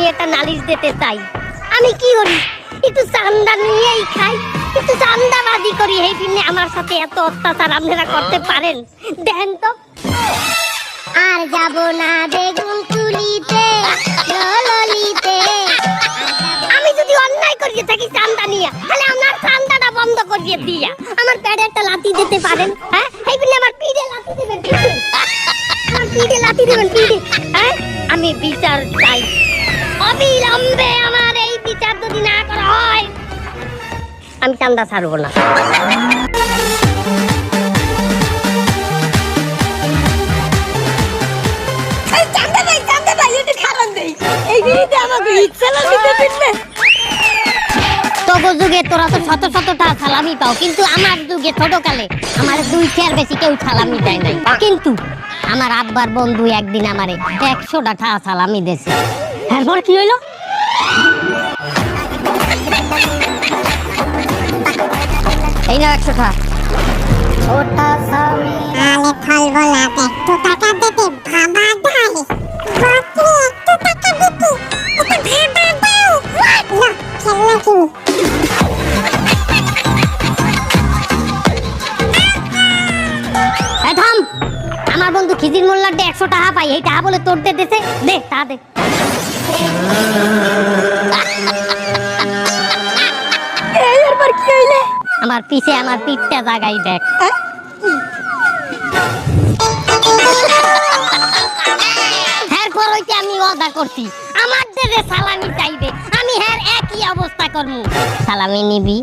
আমি একটা নালিশ দিতে চাই। আমি কি করি? একটু চান্দা নিয়েই খাই। একটু চান্দাবাজি করি। এই দিনে আমার সাথে এত অত্যাচার আপনারা করতে পারেন। দেখেন তো। আর যাব না বেগুন তুলিতে ললিতে আমি যদি অন্যায় করিয়ে থাকি চান্দা নিয়ে তাহলে আমার চান্দাটা বন্ধ করিয়ে দিয়া। আমার পেটে একটা লাথি দিতে পারেন হ্যাঁ? এই বলে আমার পিঠে লাথি দিবেন পিঠে। আমার পিঠে লাথি দিবেন পিঠে। হ্যাঁ? আমি বিচার চাই। অবিলম্বে আমার এই বিচার যদি না করা হয় আমি চান্দা ছাড়বো না। তবু যুগে তোরা তো শত শতটা সালামি পাও কিন্তু আমার যুগে ছোটকালে আমার দুই চেয়ার বেশি কেউ সালামি দেয় নাই। কিন্তু আমার আব্বার বন্ধু একদিন আমারে একশোটা ঠা সালামি দিয়েছে। তারপর কি হইল? এই না একশো ঠা ছোটা সামি আলে ফল বলা একটু টাকা দিতে ভাবা যায় বাপরে একটু টাকা দিতে ওটা ভাবা দাও। না খেলনা কিনি। আমার বন্ধু খিজির মোল্লার একশো টাকা পাই। এই টাকা বলে তোর দে দেছে দে তা দে। এই এরপর কি হইলে? আমার পিছে আমার পিঠটা জাগাই দেখ। এরপর হইতে আমি ওয়াদা করছি আমার দেশে সালামি চাইবে আমি হ্যাঁ একই অবস্থা করব সালামি নিবি।